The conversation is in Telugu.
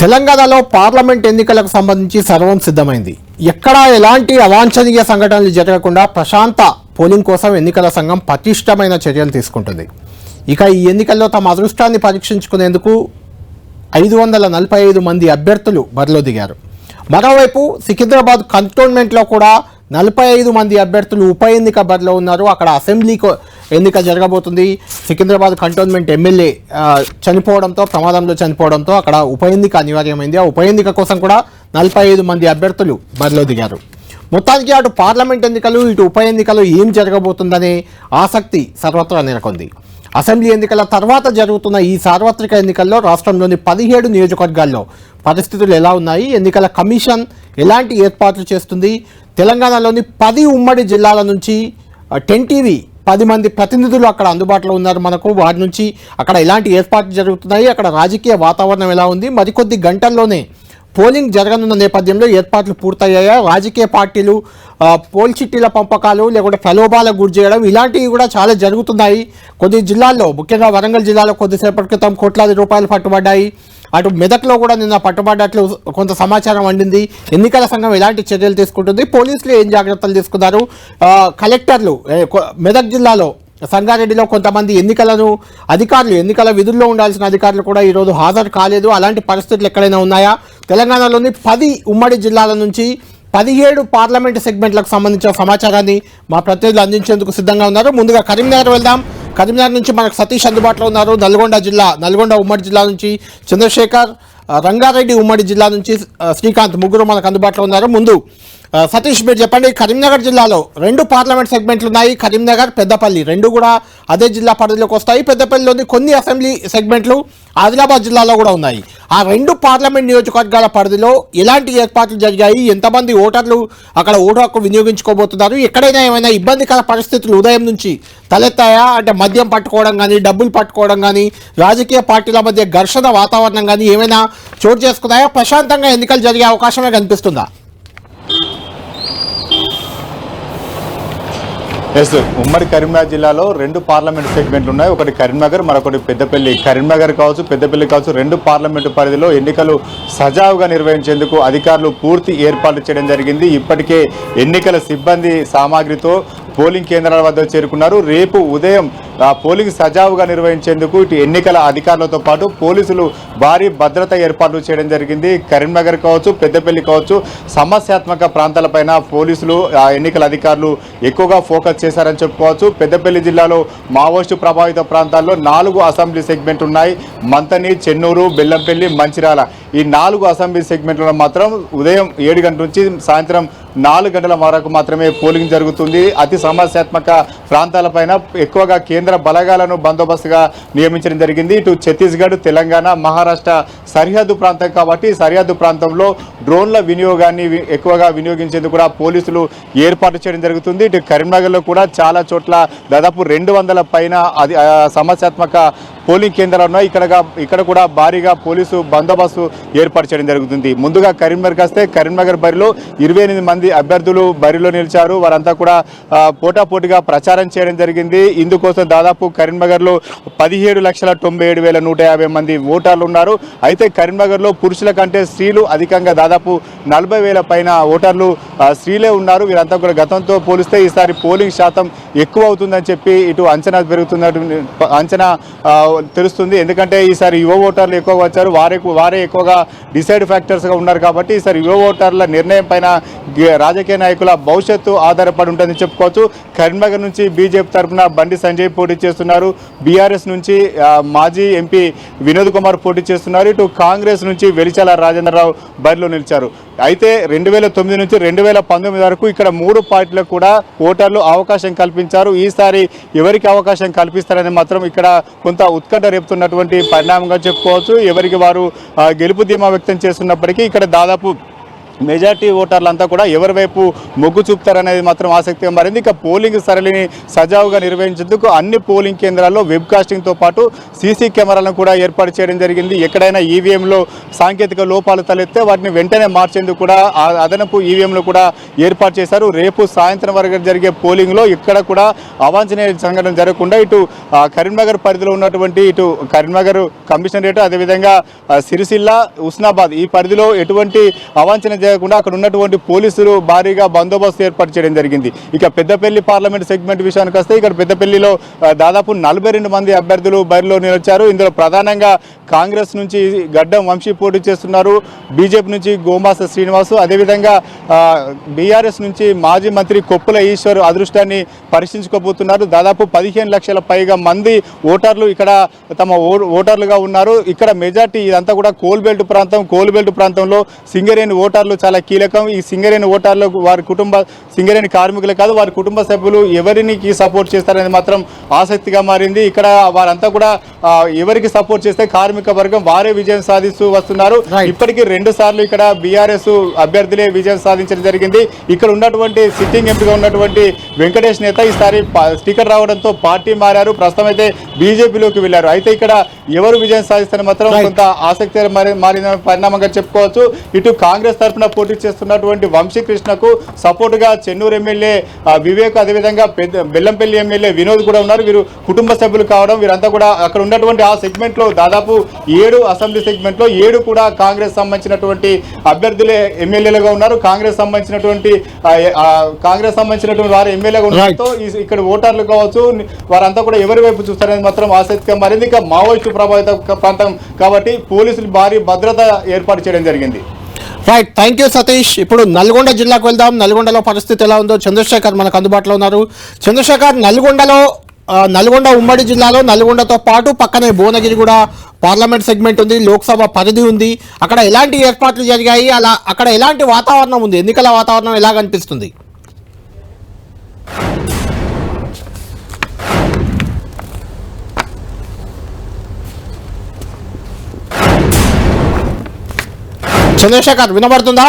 తెలంగాణలో పార్లమెంట్ ఎన్నికలకు సంబంధించి సర్వం సిద్ధమైంది. ఎక్కడా ఎలాంటి అవాంఛనీయ సంఘటనలు జరగకుండా ప్రశాంత పోలింగ్ కోసం ఎన్నికల సంఘం పటిష్టమైన చర్యలు తీసుకుంటుంది. ఇక ఈ ఎన్నికల్లో తమ అదృష్టాన్ని పరీక్షించుకునేందుకు ఐదు వందల నలభై ఐదు మంది అభ్యర్థులు బరిలో దిగారు. మరోవైపు సికింద్రాబాద్ కంటోన్మెంట్లో కూడా నలభై ఐదు మంది అభ్యర్థులు ఉప ఎన్నిక బరిలో ఉన్నారు. అక్కడ అసెంబ్లీకి ఎన్నిక జరగబోతుంది. సికింద్రాబాద్ కంటోన్మెంట్ ఎమ్మెల్యే చనిపోవడంతో ప్రమాదంలో చనిపోవడంతో అక్కడ ఉప ఎన్నిక అనివార్యమైంది. ఆ ఉప ఎన్నిక కోసం కూడా నలభై ఐదు మంది అభ్యర్థులు బరిలో దిగారు. మొత్తానికి అటు పార్లమెంట్ ఎన్నికలు ఇటు ఉప ఎన్నికలు ఏం జరగబోతుందనే ఆసక్తి సర్వత్రా నెలకొంది. అసెంబ్లీ ఎన్నికల తర్వాత జరుగుతున్న ఈ సార్వత్రిక ఎన్నికల్లో రాష్ట్రంలోని పదిహేడు నియోజకవర్గాల్లో పరిస్థితులు ఎలా ఉన్నాయి? ఎన్నికల కమిషన్ ఎలాంటి ఏర్పాట్లు చేస్తుంది? తెలంగాణలోని పది ఉమ్మడి జిల్లాల నుంచి టెన్టీవీ టెన్ టీవీ పది మంది ప్రతినిధులు అక్కడ అందుబాటులో ఉన్నారు మనకు. వారి నుంచి అక్కడ ఎలాంటి ఏర్పాట్లు జరుగుతున్నాయి? అక్కడ రాజకీయ వాతావరణం ఎలా ఉంది? మరికొద్ది గంటల్లోనే పోలింగ్ జరగనున్న నేపథ్యంలో ఏర్పాట్లు పూర్తయ్యాయా? రాజకీయ పార్టీలు పోల్ చిట్టీల పంపకాలు లేకుంటే ప్రలోభాలకు గురి చేయడం ఇలాంటివి కూడా చాలా జరుగుతున్నాయి. కొన్ని జిల్లాల్లో ముఖ్యంగా వరంగల్ జిల్లాలో కొద్దిసేపటి క్రితం కోట్లాది రూపాయలు పట్టుబడ్డాయి. అటు మెదక్లో కూడా నిన్న పట్టుబడ్డట్లు కొంత సమాచారం అందింది. ఎన్నికల సంఘం ఎలాంటి చర్యలు తీసుకుంటుంది? పోలీసులు ఏం జాగ్రత్తలు తీసుకున్నారు? కలెక్టర్లు మెదక్ జిల్లాలో సంగారెడ్డిలో కొంతమంది ఎన్నికలను అధికారులు ఎన్నికల విధుల్లో ఉండాల్సిన అధికారులు కూడా ఈరోజు హాజరు కాలేదు. అలాంటి పరిస్థితులు ఎక్కడైనా ఉన్నాయా? తెలంగాణలోని పది ఉమ్మడి జిల్లాల నుంచి పదిహేడు పార్లమెంటు సెగ్మెంట్లకు సంబంధించిన సమాచారాన్ని మా ప్రతినిధులు అందించేందుకు సిద్ధంగా ఉన్నారు. ముందుగా కరీంనగర్ వెళ్దాం. కరీంనగర్ నుంచి మనకు సతీష్ అందుబాటులో ఉన్నారు. నల్గొండ జిల్లా నల్గొండ ఉమ్మడి జిల్లా నుంచి చంద్రశేఖర్ రంగారెడ్డి ఉమ్మడి జిల్లా నుంచి శ్రీకాంత్ ముగ్గురు మనకు అందుబాటులో ఉన్నారు. ముందు సతీష్ మీరు చెప్పండి కరీంనగర్ జిల్లాలో రెండు పార్లమెంట్ సెగ్మెంట్లు ఉన్నాయి. కరీంనగర్ పెద్దపల్లి రెండు కూడా అదే జిల్లా పరిధిలోకి వస్తాయి. పెద్దపల్లిలోని కొన్ని అసెంబ్లీ సెగ్మెంట్లు ఆదిలాబాద్ జిల్లాలో కూడా ఉన్నాయి. ఆ రెండు పార్లమెంట్ నియోజకవర్గాల పరిధిలో ఎలాంటి ఏర్పాట్లు జరిగాయి? ఎంతమంది ఓటర్లు అక్కడ ఓటు హక్కు వినియోగించుకోబోతున్నారు? ఎక్కడైనా ఏమైనా ఇబ్బందికర పరిస్థితులు ఉదయం నుంచి తలెత్తాయా? అంటే మద్యం పట్టుకోవడం కానీ డబ్బులు పట్టుకోవడం కానీ రాజకీయ పార్టీల మధ్య ఘర్షణ వాతావరణం కానీ ఏమైనా చోటు చేసుకున్నాయా? ప్రశాంతంగా ఎన్నికలు జరిగే అవకాశమే కనిపిస్తుందా? ఎస్ ఉమ్మడి కరీంనగర్ జిల్లాలో రెండు పార్లమెంట్ సెగ్మెంట్లు ఉన్నాయి. ఒకటి కరీంనగర్ మరొకటి పెద్దపల్లి. కరీంనగర్ కావచ్చు పెద్దపల్లి కావచ్చు రెండు పార్లమెంటు పరిధిలో ఎన్నికలు సజావుగా నిర్వహించేందుకు అధికారులు పూర్తి ఏర్పాట్లు చేయడం జరిగింది. ఇప్పటికే ఎన్నికల సిబ్బంది సామాగ్రితో పోలింగ్ కేంద్రాల వద్ద చేరుకున్నారు. రేపు ఉదయం పోలింగ్ సజావుగా నిర్వహించేందుకు ఇటు ఎన్నికల అధికారులతో పాటు పోలీసులు భారీ భద్రత ఏర్పాట్లు చేయడం జరిగింది. కరీంనగర్ కావచ్చు పెద్దపల్లి కావచ్చు సమస్యాత్మక ప్రాంతాలపైన పోలీసులు ఆ ఎన్నికల అధికారులు ఎక్కువగా ఫోకస్ చేశారని చెప్పుకోవచ్చు. పెద్దపల్లి జిల్లాలో మావోయిస్టు ప్రభావిత ప్రాంతాల్లో నాలుగు అసెంబ్లీ సెగ్మెంట్ ఉన్నాయి. మంతని చెన్నూరు బెల్లంపల్లి మంచిర్యాల ఈ నాలుగు అసెంబ్లీ సెగ్మెంట్లలో మాత్రం ఉదయం ఏడు గంటల నుంచి సాయంత్రం నాలుగు గంటల వరకు మాత్రమే పోలింగ్ జరుగుతుంది. అతి సమస్యాత్మక ప్రాంతాలపైన ఎక్కువగా కేంద్ర బలగాలను బందోబస్తుగా నియమించడం జరిగింది. ఇటు ఛత్తీస్గఢ్ తెలంగాణ మహారాష్ట్ర సరిహద్దు ప్రాంతం కాబట్టి సరిహద్దు ప్రాంతంలో డ్రోన్ల వినియోగాన్ని వి- ఎక్కువగా వినియోగించేందుకు కూడా పోలీసులు ఏర్పాటు చేయడం జరుగుతుంది. ఇటు కరీంనగర్లో కూడా చాలా చోట్ల దాదాపు రెండు వందల పైన అది సమస్యాత్మక పోలింగ్ కేంద్రాలు ఉన్నాయి. ఇక్కడ ఇక్కడ కూడా భారీగా పోలీసు బందోబస్తు ఏర్పాటు చేయడం జరుగుతుంది. ముందుగా కరీంనగర్కి వస్తే కరీంనగర్ బరిలో ఇరవై ఎనిమిది మంది అభ్యర్థులు బరిలో నిలిచారు. వారంతా కూడా పోటాపోటీగా ప్రచారం చేయడం జరిగింది. ఇందుకోసం దాదాపు కరీంనగర్లో పదిహేడు లక్షల తొంభై ఏడు వేల నూట యాభై మంది ఓటర్లు ఉన్నారు. అయితే కరీంనగర్లో పురుషుల కంటే స్త్రీలు అధికంగా దాదాపు నలభై వేల పైన ఓటర్లు స్త్రీలే ఉన్నారు. వీరంతా కూడా గతంతో పోలిస్తే ఈసారి పోలింగ్ శాతం ఎక్కువ అవుతుందని చెప్పి ఇటు అంచనా పెరుగుతున్నట్టు అంచనా తెలుస్తుంది. ఎందుకంటే ఈసారి యువ ఓటర్లు ఎక్కువగా వచ్చారు. వారే వారే ఎక్కువగా డిసైడ్ ఫ్యాక్టర్స్గా ఉన్నారు కాబట్టి ఈసారి యువ ఓటర్ల నిర్ణయం పైన రాజకీయ నాయకుల భవిష్యత్తు ఆధారపడి ఉంటుందని చెప్పుకోవచ్చు. కరీంనగర్ నుంచి బీజేపీ తరఫున బండి సంజయ్ పోటీ చేస్తున్నారు. బీఆర్ఎస్ నుంచి మాజీ ఎంపీ వినోద్ కుమార్ పోటీ చేస్తున్నారు. ఇటు కాంగ్రెస్ నుంచి వెలిచాల రాజేంద్రరావు బరిలో నిలిచారు. అయితే రెండు వేల తొమ్మిది నుంచి రెండు వేల పంతొమ్మిది వరకు ఇక్కడ మూడు పార్టీలకు కూడా ఓటర్లు అవకాశం కల్పించారు. ఈసారి ఎవరికి అవకాశం కల్పిస్తారని మాత్రం ఇక్కడ కొంత ఉత్కంఠ రేపుతున్నటువంటి పరిణామంగా చెప్పుకోవచ్చు. ఎవరికి వారు గెలుపు ధీమా వ్యక్తం చేస్తున్నప్పటికీ ఇక్కడ దాదాపు మెజార్టీ ఓటర్లంతా కూడా ఎవరి వైపు మొగ్గు చూపుతారనేది మాత్రం ఆసక్తిగా మారింది. ఇక పోలింగ్ సరళిని సజావుగా నిర్వహించేందుకు అన్ని పోలింగ్ కేంద్రాల్లో వెబ్ కాస్టింగ్తో పాటు సీసీ కెమెరాలను కూడా ఏర్పాటు చేయడం జరిగింది. ఎక్కడైనా ఈవీఎంలో సాంకేతిక లోపాలు తలెత్తే వాటిని వెంటనే మార్చేందుకు కూడా అదనపు ఈవీఎంలు కూడా ఏర్పాటు చేశారు. రేపు సాయంత్రం వరకు జరిగే పోలింగ్లో ఇక్కడ కూడా అవాంఛనీయ సంఘటన జరగకుండా ఇటు కరీంనగర్ పరిధిలో ఉన్నటువంటి ఇటు కరీంనగర్ కమిషనరేట్ అదేవిధంగా సిరిసిల్ల ఉస్నాబాద్ ఈ పరిధిలో ఎటువంటి అవాంఛన అంతేకాకుండా అక్కడ ఉన్నటువంటి పోలీసులు భారీగా బందోబస్తు ఏర్పాటు చేయడం జరిగింది. ఇక పెద్దపల్లి పార్లమెంట్ సెగ్మెంట్ విషయానికి వస్తే ఇక్కడ పెద్దపల్లిలో దాదాపు నలభై రెండు మంది అభ్యర్థులు బరిలో నిలిచారు. ఇందులో ప్రధానంగా కాంగ్రెస్ నుంచి గడ్డం వంశీ పోటీ చేస్తున్నారు. బీజేపీ నుంచి గోమాస శ్రీనివాసు. అదేవిధంగా బీఆర్ఎస్ నుంచి మాజీ మంత్రి కొప్పుల ఈశ్వర్ అదృష్టాన్ని పరీక్షించుకోబోతున్నారు. దాదాపు పదిహేను లక్షల పైగా మంది ఓటర్లు ఇక్కడ తమ ఓ- ఓటర్లుగా ఉన్నారు. ఇక్కడ మెజార్టీ ఇదంతా కూడా కోల్బెల్ట్ ప్రాంతం కోల్బెల్ట్ ప్రాంతంలో సింగరేణి ఓటర్లు చాలా కీలకం. ఈ సింగరేణి ఓటర్లు వారి కుటుంబ సింగరేణి కార్మికులే కాదు వారి కుటుంబ సభ్యులు ఎవరికి సపోర్ట్ చేస్తారనేది మాత్రం ఆసక్తిగా మారింది. ఇక్కడ వారంతా కూడా ఎవరికి సపోర్ట్ చేస్తే కార్మిక వర్గం వారే విజయం సాధిస్తూ వస్తున్నారు. ఇప్పటికీ రెండు సార్లు ఇక్కడ బీఆర్ఎస్ అభ్యర్థులే విజయం సాధించడం జరిగింది. ఇక్కడ ఉన్నటువంటి సిట్టింగ్ ఎంపీగా ఉన్నటువంటి వెంకటేష్ నేత ఈసారి స్పీకర్ రావడంతో పార్టీ మారారు. ప్రస్తుతం అయితే బీజేపీలోకి వెళ్ళారు అయితే ఇక్కడ ఎవరు విజయం సాధిస్తారని మాత్రం. కొంత ఆసక్తి మారి- మారిన పరిణామంగా చెప్పుకోవచ్చు. ఇటు కాంగ్రెస్ తరఫున పోటీ చేస్తున్నటువంటి వంశీకృష్ణకు సపోర్ట్గా చెన్నూరు ఎమ్మెల్యే వివేక్ అదేవిధంగా పెద్ద బెల్లంపల్లి ఎమ్మెల్యే వినోద్ కూడా ఉన్నారు. వీరు కుటుంబ సభ్యులు కావడం వీరంతా కూడా అక్కడ ఉన్నటువంటి ఆ సెగ్మెంట్లో దాదాపు ఏడు అసెంబ్లీ సెగ్మెంట్లో ఏడు కూడా కాంగ్రెస్ సంబంధించినటువంటి అభ్యర్థులే ఎమ్మెల్యేలుగా ఉన్నారు. కాంగ్రెస్ సంబంధించినటువంటి కాంగ్రెస్ సంబంధించినటువంటి వారు ఎమ్మెల్యేగా ఉండడంతో ఇక్కడ ఓటర్లు కావచ్చు వారంతా కూడా ఎవరి వైపు చూస్తారనేది మాత్రం ఆసక్తిగా మారింది. ఇక మావోయిస్టు ప్రభావిత ప్రాంతం కాబట్టి పోలీసులు భారీ భద్రత ఏర్పాటు చేయడం జరిగింది. రైట్ థ్యాంక్ యూ సతీష్ ఇప్పుడు నల్గొండ జిల్లాకు వెళ్దాం. నల్గొండలో పరిస్థితి ఎలా ఉందో చంద్రశేఖర్ మనకు అందుబాటులో ఉన్నారు. చంద్రశేఖర్ నల్గొండలో నల్గొండ ఉమ్మడి జిల్లాలో నల్గొండతో పాటు పక్కనే భువనగిరి కూడా పార్లమెంట్ సెగ్మెంట్ ఉంది లోక్సభ పరిధి ఉంది. అక్కడ ఎలాంటి ఏర్పాట్లు జరిగాయి? అలా అక్కడ ఎలాంటి వాతావరణం ఉంది? ఎన్నికల వాతావరణం ఎలా కనిపిస్తుంది చంద్రశేఖర్ వినబడుతుందా?